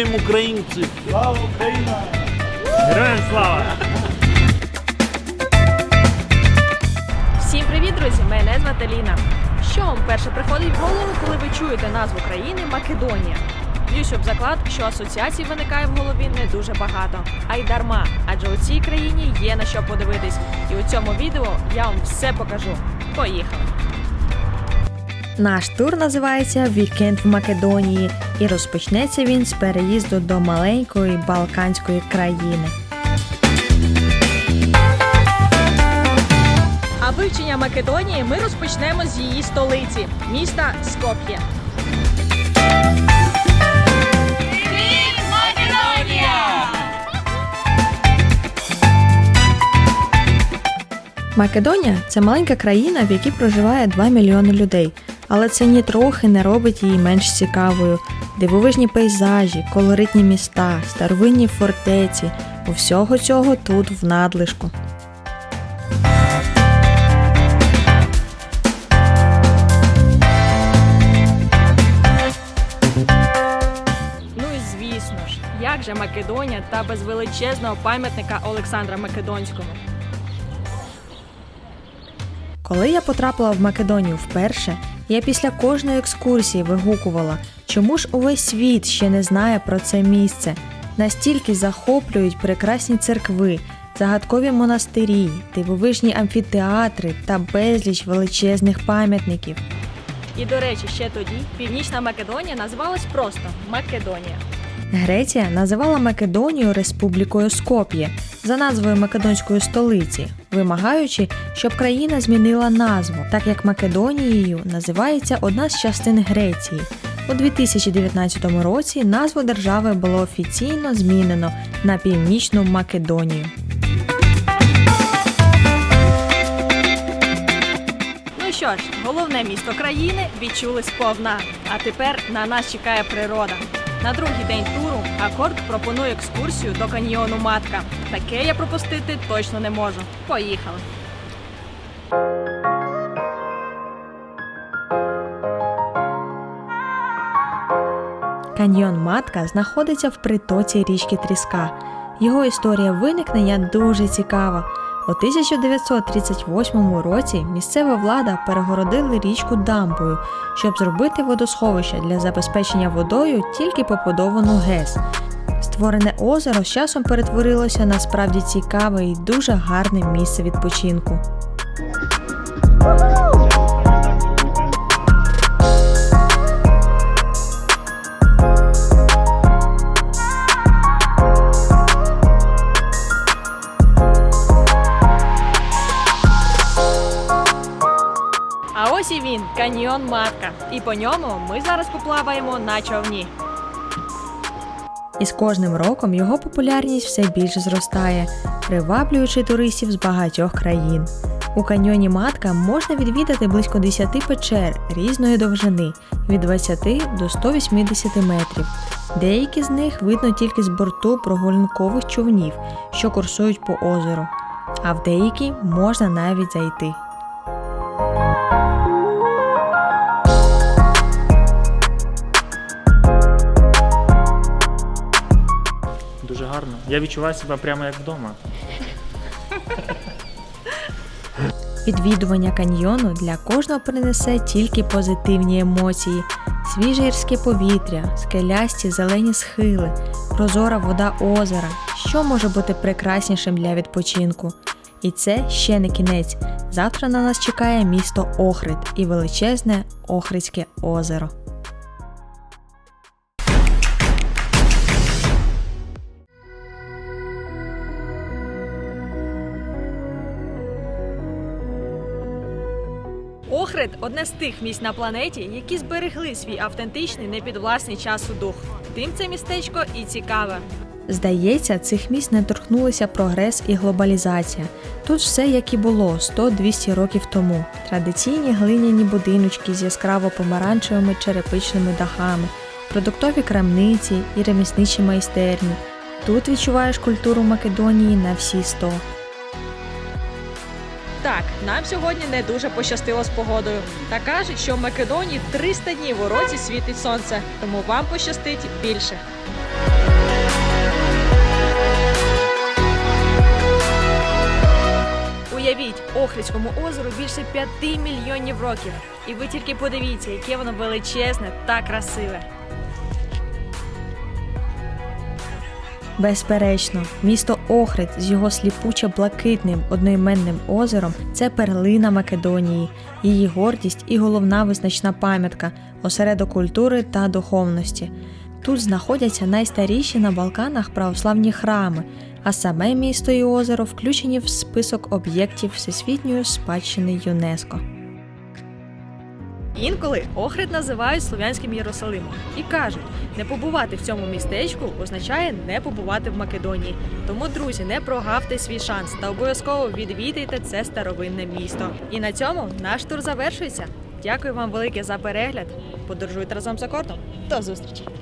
Любимо українців. Героям слава! Всім привіт, друзі! Мене звати Ліна. Що вам перше приходить в голову, коли ви чуєте назву країни Македонія? Б'юсь об заклад, що асоціацій виникає в голові не дуже багато, а й дарма, адже у цій країні є на що подивитись. І у цьому відео я вам все покажу. Поїхали! Наш тур називається Вікенд в Македонії, і розпочнеться він з переїзду до маленької балканської країни. А вивчення Македонії ми розпочнемо з її столиці міста Скоп'є. Македонія це маленька країна, в якій проживає 2 мільйони людей, але це нітрохи не робить її менш цікавою. Дивовижні пейзажі, колоритні міста, старовинні фортеці усього цього тут в надлишку. Ну як же Македонія та без величезного пам'ятника Олександра Македонського. Коли я потрапила в Македонію вперше, я після кожної екскурсії вигукувала, чому ж увесь світ ще не знає про це місце. Настільки захоплюють прекрасні церкви, загадкові монастирі, дивовижні амфітеатри та безліч величезних пам'ятників. І до речі, ще тоді Північна Македонія називалась просто Македонія. Греція називала Македонію Республікою Скоп'є за назвою македонської столиці, вимагаючи, щоб країна змінила назву, так як Македонією називається одна з частин Греції. У 2019 році назву держави було офіційно змінено на Північну Македонію. Ну що ж, головне місто країни відчули сповна. А тепер на нас чекає природа. На другий день туру Акорд пропонує екскурсію до каньйону Матка. Таке я пропустити точно не можу. Поїхали. Каньйон Матка знаходиться в притоці річки Тріска. Його історія виникнення дуже цікава. У 1938 році місцева влада перегородили річку дамбою, щоб зробити водосховище для забезпечення водою тільки побудовану ГЕС. Створене озеро з часом перетворилося на справді цікаве і дуже гарне місце відпочинку. Ось і він, каньйон Матка. І по ньому ми зараз поплаваємо на човні. І з кожним роком його популярність все більше зростає, приваблюючи туристів з багатьох країн. У каньйоні Матка можна відвідати близько 10 печер різної довжини від 20 до 180 метрів. Деякі з них видно тільки з борту прогулянкових човнів, що курсують по озеру, а в деякі можна навіть зайти. Я відчуваю себе прямо як вдома. Відвідування каньйону для кожного принесе тільки позитивні емоції, свіже гірське повітря, скелясті зелені схили, прозора вода озера. Що може бути прекраснішим для відпочинку? І це ще не кінець. Завтра на нас чекає місто Охрид і величезне Охридське озеро. Охрид одне з тих місць на планеті, які зберегли свій автентичний непідвласний часу дух. Тим це містечко і цікаве. Здається, цих міст не торкнулися прогрес і глобалізація. Тут все як і було 100-200 років тому. Традиційні глиняні будиночки з яскраво помаранчевими черепичними дахами, продуктові крамниці і ремісничі майстерні. Тут відчуваєш культуру Македонії на всі 100. Так, нам сьогодні не дуже пощастило з погодою. Та кажуть, що в Македонії 300 днів у році світить сонце, тому вам пощастить більше. Уявіть, Охридському озеру більше 5 мільйонів років. І ви тільки подивіться, яке воно величезне та красиве. Безперечно, місто Охрид з його сліпуче-блакитним одноіменним озером це перлина Македонії, її гордість і головна визначна пам'ятка, осередок культури та духовності. Тут знаходяться найстаріші на Балканах православні храми, а саме місто і озеро включені в список об'єктів Всесвітньої спадщини ЮНЕСКО. Інколи Охрид називають слов'янським Єрусалимом і кажуть, не побувати в цьому містечку означає не побувати в Македонії. Тому, друзі, не прогавте свій шанс та обов'язково відвідайте це старовинне місто. І на цьому наш тур завершується. Дякую вам велике за перегляд. Подорожуйте разом з акордом. До зустрічі!